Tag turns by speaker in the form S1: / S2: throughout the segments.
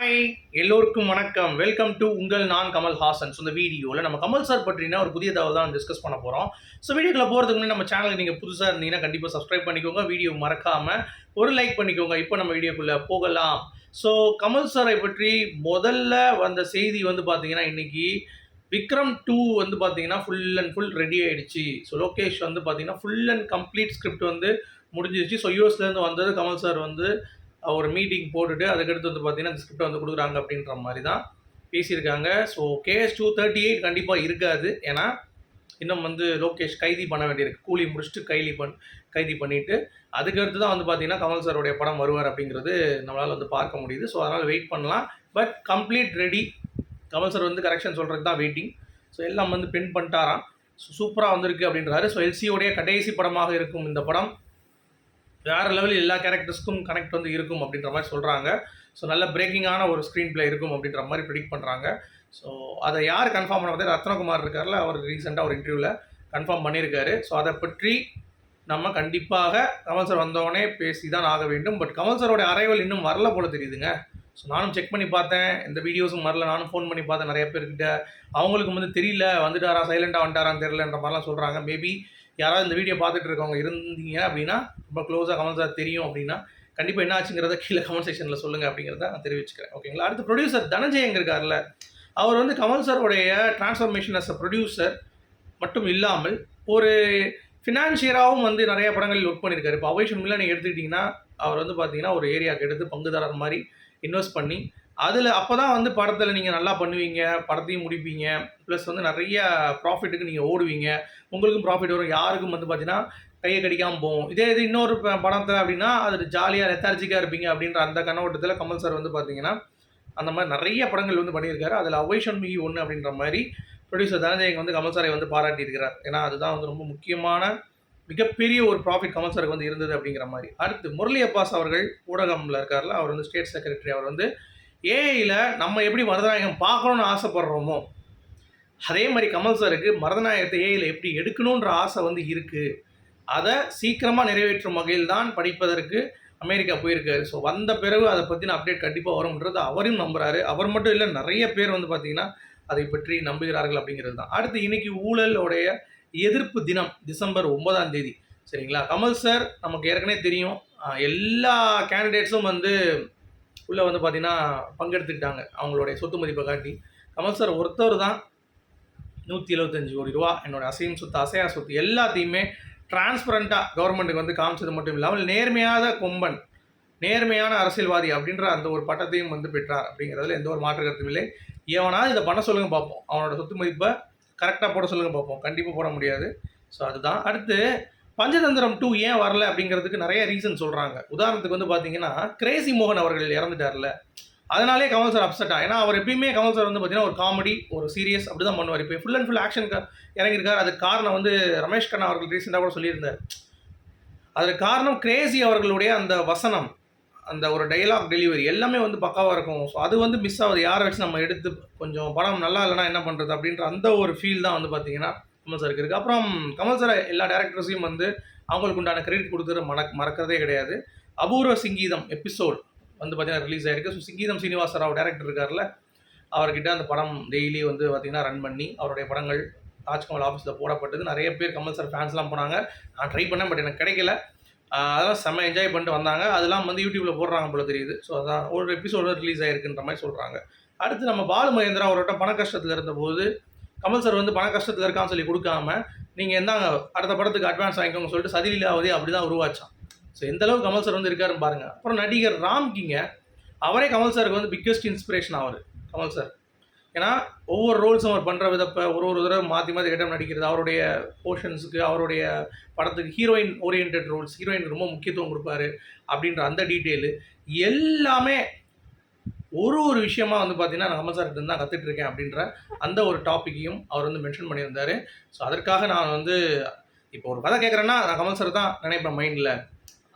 S1: Hi எல்லோருக்கும் வணக்கம். Welcome to உங்கள் நான் கமல் ஹாசன். ஸோ இந்த வீடியோவில் நம்ம கமல் சார் பற்றினா ஒரு புதிய தகவல் தான் டிஸ்கஸ் பண்ண போகிறோம் ஸோ வீடியோக்குள்ள போகிறதுக்கு முன்னாடி நம்ம சேனலுக்கு நீங்கள் புதுசாக இருந்தீங்கன்னா கண்டிப்பாக சப்ஸ்கிரைப் பண்ணிக்கோங்க. வீடியோ மறக்காமல் ஒரு லைக் பண்ணிக்கோங்க. இப்போ நம்ம வீடியோக்குள்ளே போகலாம். ஸோ கமல் சாரை பற்றி முதல்ல வந்த செய்தி வந்து பார்த்தீங்கன்னா இன்றைக்கி விக்ரம் டூ வந்து பார்த்தீங்கன்னா ஃபுல் அண்ட் ஃபுல் ரெடி ஆகிடுச்சு ஸோ லோகேஷ் வந்து பார்த்தீங்கன்னா ஃபுல் அண்ட் கம்ப்ளீட் ஸ்கிரிப்ட் வந்து முடிஞ்சிருச்சு. ஸோ யூஎஸ்லேருந்து வந்தது கமல் சார் வந்து ஒரு மீட்டிங் போட்டுட்டு அதுக்கடுத்து வந்து பார்த்தீங்கன்னா அந்த ஸ்கிரிப்டை வந்து கொடுக்குறாங்க அப்படின்ற மாதிரி தான் பேசியிருக்காங்க. So KS two thirty eight கண்டிப்பாக இருக்காது. ஏன்னா இன்னும் வந்து லோகேஷ் கைதி பண்ண வேண்டியிருக்கு. கூலி முடிச்சுட்டு கைதி பண் கைதி பண்ணிவிட்டு அதுக்கடுத்து தான் வந்து பார்த்தீங்கன்னா கமல் சாருடைய படம் வருவார் அப்படிங்கிறது நம்மளால் வந்து பார்க்க முடியுது. ஸோ அதனால் வெயிட் பண்ணலாம். But complete ready Kamal sir வந்து கரெக்ஷன் சொல்கிறது தான் வெயிட்டிங் ஸோ எல்லாம் வந்து பின் பண்ணிட்டாராம். ஸோ சூப்பராக வந்திருக்கு அப்படின்றாரு. ஸோ எல்சியோடைய கடைசி படமாக இருக்கும் இந்த படம். வேறு லெவலில் எல்லா கேரக்டர்ஸ்க்கும் கனெக்ட் வந்து இருக்கும் அப்படின்ற மாதிரி சொல்கிறாங்க ஸோ நல்ல பிரேக்கிங்கான ஒரு ஸ்க்ரீன் ப்ளே இருக்கும் அப்படின்ற மாதிரி ப்ரிடிக் பண்ணுறாங்க ஸோ அதை யார் கன்ஃபார்ம் பண்ண பார்த்தா ரத்னகுமார் இருக்கார்ல அவர் ரீசெண்டாக ஒரு இன்டர்வியூவில் கன்ஃபார்ம் பண்ணியிருக்காரு ஸோ அதை பற்றி நம்ம கண்டிப்பாக கமல் சார் வந்தோடனே பேசி தான் ஆக வேண்டும். பட் கமல் சாரோட அரைவல் இன்னும் வரல போல தெரியுதுங்க. ஸோ நானும் செக் பண்ணி பார்த்தேன். இந்த வீடியோஸும் வரல. நானும் ஃபோன் பண்ணி பார்த்தேன். நிறைய பேர்கிட்ட. அவங்களுக்கு வந்து தெரியல. வந்துட்டாரா? சைலண்டாக வந்துட்டாரான்னு தெரியலன்ற மாதிரிலாம் சொல்கிறாங்க மேபி யாராவது இந்த வீடியோ பார்த்துட்டு இருக்கவங்க இருந்தீங்க அப்படின்னா ரொம்ப க்ளோஸாக கமல் சார் தெரியும் அப்படின்னா கண்டிப்பாக என்ன ஆச்சுங்கிறத கீழே கமெண்ட் செக்ஷனில் சொல்லுங்கள் அப்படிங்கிறத நான் தெரிவிச்சுக்கிறேன். ஓகேங்களா அடுத்து ப்ரொடியூசர் தனஞ்சயங்க இருக்கார்ல அவர் வந்து கமல் சாருடைய டிரான்ஸ்ஃபர்மேஷன் அஸ் அ ப்ரொடியூசர் மட்டும் இல்லாமல் ஒரு ஃபினான்ஷியராகவும் வந்து நிறைய படங்களில் ஒர்க் பண்ணியிருக்காரு. இப்போ அவைஷன் மில்ல நீங்கள் எடுத்துக்கிட்டிங்கன்னா அவர் வந்து பார்த்தீங்கன்னா ஒரு ஏரியாவுக்கு எடுத்து பங்குதாரர் மாதிரி இன்வெஸ்ட் பண்ணி அதில் அப்போ தான் வந்து படத்தில் நீங்கள் நல்லா பண்ணுவீங்க படத்தையும் முடிப்பீங்க ப்ளஸ் வந்து நிறைய ப்ராஃபிட்டுக்கு நீங்கள் ஓடுவீங்க. உங்களுக்கும் ப்ராஃபிட் வரும். யாருக்கும் வந்து பார்த்தீங்கன்னா கையை கடிக்காமல் போகும். இதே இது இன்னொரு படத்தில் படத்தை அப்படின்னா அது ஜாலியாக லெத்தார்ஜிக்காக இருப்பீங்க அப்படின்ற அந்த கண்ணோட்டத்தில் கமல் சார் வந்து பார்த்தீங்கன்னா அந்த மாதிரி நிறைய படங்கள் வந்து பண்ணியிருக்காரு. அதில் அவைஷன் மீ ஒன்று அப்படின்ற மாதிரி ப்ரொடியூசர் தனஞ்சயங்க வந்து கமல் சாரை வந்து பாராட்டியிருக்கிறார். ஏன்னா அதுதான் வந்து ரொம்ப முக்கியமான மிகப்பெரிய ஒரு ப்ராஃபிட் கமல் சாருக்கு வந்து இருந்தது அப்படிங்கிற மாதிரி. அடுத்து முரளி அப்பாஸ் அவர்கள் ஊடகம்ல இருக்கார்ல அவர் வந்து ஸ்டேட் செக்ரட்டரி அவர் வந்து ஏஐயில் நம்ம எப்படி மருதநாயகம் பார்க்கணுன்னு ஆசைப்படுறோமோ அதே மாதிரி கமல் சாருக்கு மருதநாயகத்தை ஏஐயில் எப்படி எடுக்கணுன்ற ஆசை வந்து இருக்குது அதை சீக்கிரமாக நிறைவேற்றும் வகையில் தான் படிப்பதற்கு அமெரிக்கா போயிருக்காரு. ஸோ வந்த பிறகு அதை பற்றின அப்டேட் கண்டிப்பாக வரும்ன்றது அவரையும் நம்புகிறாரு அவர் மட்டும் இல்லை நிறைய பேர் வந்து பார்த்திங்கன்னா அதை பற்றி நம்புகிறார்கள் அப்படிங்கிறது தான். அடுத்து இன்னைக்கு ஊழலோடைய எதிர்ப்பு தினம் டிசம்பர் ஒன்பதாம் தேதி. சரிங்களா? கமல் சார் நமக்கு ஏற்கனவே தெரியும். எல்லா கேண்டிடேட்ஸும் வந்து உள்ளே வந்து பார்த்தீங்கன்னா பங்கெடுத்துக்கிட்டாங்க. அவங்களுடைய சொத்து மதிப்பை காட்டி. கமல் சார் ஒருத்தர் தான் நூற்றி எழுபத்தஞ்சு கோடி ரூபா. என்னோடய அசையும் சொத்து அசையா சொத்து எல்லாத்தையுமே டிரான்ஸ்பரண்ட்டாக கவர்மெண்ட்டுக்கு வந்து காமிச்சது மட்டும் இல்லாமல் நேர்மையாத கொம்பன் நேர்மையான அரசியல்வாதி அப்படின்ற அந்த ஒரு பட்டத்தையும் வந்து பெற்றார் அப்படிங்கிறதுல எந்த ஒரு மாற்று கருத்தும் இல்லை. எவனாவது இதை பண்ண சொல்லுங்க பார்ப்போம். அவனோட சொத்து மதிப்பை கரெக்டாக போட சொல்லுங்க பார்ப்போம். கண்டிப்பாக போட முடியாது. ஸோ அதுதான். அடுத்து பஞ்சதந்திரம் டூ ஏன் வரல அப்படிங்கிறதுக்கு நிறைய ரீசன் சொல்கிறாங்க உதாரணத்துக்கு வந்து பார்த்தீங்கன்னா கிரேசி மோகன் அவர்கள் இறந்துட்டார்ல. அதனாலே கமல் சார் அப்செட்டா ஏன்னா அவர் எப்பயுமே கமல் சார் வந்து பார்த்தீங்கன்னா ஒரு காமெடி ஒரு சீரியஸ் அப்படி தான் பண்ணுவார். இப்போ ஃபுல் அண்ட் ஃபுல் ஆக்ஷன் இறங்கியிருக்கார். அதுக்கு காரணம் வந்து ரமேஷ் கண்ணா அவர்கள் ரீசெண்டாக கூட சொல்லியிருந்தார். அதுக்கு காரணம் கிரேசி அவர்களுடைய அந்த வசனம் அந்த ஒரு டைலாக் டெலிவரி எல்லாமே வந்து பக்காவாக இருக்கும். ஸோ அது வந்து மிஸ் ஆகுது. யாரை வச்சு நம்ம எடுத்து கொஞ்சம் படம் நல்லா இல்லைனா என்ன பண்ணுறது அப்படின்ற அந்த ஒரு ஃபீல் தான் வந்து பார்த்தீங்கன்னா கமல் சாருக்கு இருக்குது அப்புறம் கமல் சார் எல்லா டேரக்டர்ஸையும் வந்து அவங்களுக்கு உண்டான கிரெடிட் கொடுக்குற மறக் மறக்கிறதே கிடையாது. அபூர்வ சிங்கீதம் எபிசோட் வந்து பார்த்தீங்கன்னா ரிலீஸ் ஆயிருக்கு. ஸோ சிங்கீதம் சீனிவாச ராவ் டேரக்டர் இருக்கார்ல அவர்கிட்ட அந்த படம் டெய்லி வந்து பார்த்தீங்கன்னா ரன் பண்ணி அவருடைய படங்கள் தாஜ்கமல் ஆஃபீஸில் போடப்பட்டது. நிறைய பேர் கமல் சார் ஃபேன்ஸ்லாம் போனாங்க. நான் ட்ரை பண்ணேன் பட் எனக்கு கிடைக்கல. அதெல்லாம் செம்ம என்ஜாய் பண்ணிட்டு வந்தாங்க. அதெல்லாம் வந்து யூடியூப்பில் போடுறாங்க போல தெரியுது. ஸோ அதான் ஒரு எபிசோடு ரிலீஸ் ஆயிருக்குன்ற மாதிரி சொல்கிறாங்க அடுத்து நம்ம பாலு மகேந்திரா அவர்கிட்ட பண கஷ்டத்தில் இருந்தபோது கமல் சார் வந்து பண கஷ்டத்தில் இருக்கான்னு சொல்லி கொடுக்காம நீங்கள் எந்தாங்க அடுத்த படத்துக்கு அட்வான்ஸ் வாங்கிக்கோங்க சொல்லிட்டு சதிலீலாவதி அப்படி தான் உருவாச்சான். ஸோ எந்தளவுக்கு கமல் சார் வந்து இருக்காருன்னு பாருங்க. அப்புறம் நடிகர் ராம் கிங்க அவரே கமல் சாருக்கு வந்து பிக்கெஸ்ட் இன்ஸ்பிரேஷன் ஆவார் கமல் சார் ஏன்னா ஒவ்வொரு ரோல்ஸும் அவர் பண்ணுற விதப்ப ஒரு ஒரு தடவை மாற்றி மாற்றி கட்டம் நடிக்கிறது அவருடைய போர்ஷன்ஸுக்கு அவருடைய படத்துக்கு ஹீரோயின் ஓரியன்ட் ரோல்ஸ் ஹீரோயின் ரொம்ப முக்கியத்துவம் கொடுப்பாரு அப்படின்ற அந்த டீட்டெயிலு எல்லாமே ஒரு ஒரு விஷயமா வந்து பார்த்தீங்கன்னா நான் கமல் சார்கிட்ட தான் கற்றுட்டு இருக்கேன் அப்படின்ற அந்த ஒரு டாப்பிக்கையும் அவர் வந்து மென்ஷன் பண்ணியிருந்தாரு. ஸோ அதற்காக நான் வந்து இப்போ ஒரு கதை கேட்குறேன்னா நான் கமல் சார் தான் நினைப்பேன் மைண்டில்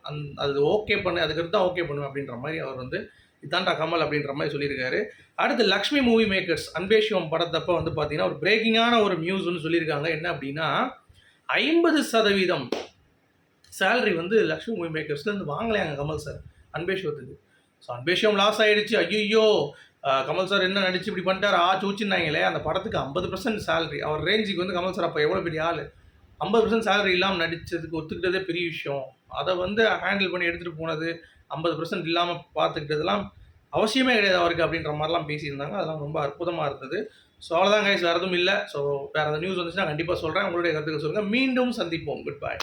S1: அந் அது ஓகே பண்ணு அதுக்கடுத்து தான் ஓகே பண்ணுவேன் அப்படின்ற மாதிரி அவர் வந்து இதான்டா கமல் அப்படின்ற மாதிரி சொல்லியிருக்காரு. அடுத்து லக்ஷ்மி மூவி மேக்கர்ஸ் அன்பேஷிவம் படத்தப்போ வந்து பார்த்தீங்கன்னா ஒரு பிரேக்கிங்கான ஒரு நியூஸ் ஒன்று சொல்லியிருக்காங்க. என்ன அப்படின்னா ஐம்பது சதவீதம் சேலரி வந்து லக்ஷ்மி மூவி மேக்கர்ஸ்லேருந்து வாங்கலையாங்க கமல் சார் அன்பேஸ்வரத்துக்கு ஸோ அன்பேஷியம் லாஸ் ஆயிடுச்சு ஐயோ கமல் சார் என்ன நடிச்சு இப்படி பண்ணிட்டார்? ஆ சூச்சின்னாங்களே அந்த படத்துக்கு ஐம்பது பர்சன்ட் சேலரி அவர் ரேஞ்சுக்கு வந்து கமல் சார் அப்போ எவ்வளோ பெரிய ஆள்? ஐம்பது பர்சன்ட் சேலரி இல்லாமல் நடித்ததுக்கு ஒத்துக்கிட்டதே பெரிய விஷயம். அதை வந்து ஹேண்டில் பண்ணி எடுத்துகிட்டு போனது ஐம்பது பர்சன்ட் இல்லாமல் பார்த்துக்கிட்டதெல்லாம் அவசியமே கிடையாது அவருக்கு அப்படின்ற மாதிரிலாம் பேசியிருந்தாங்க. அதெல்லாம் ரொம்ப அற்புதமாக இருந்தது. ஸோ அவ்வளோதான் கைஸ் வேறு எதுவும் இல்லை. ஸோ வேறு எதாவது நியூஸ் வந்துச்சுன்னா கண்டிப்பாக சொல்கிறேன் உங்களுடைய கருத்துக்கள் சொல்லுங்கள் மீண்டும் சந்திப்போம். குட் பாய்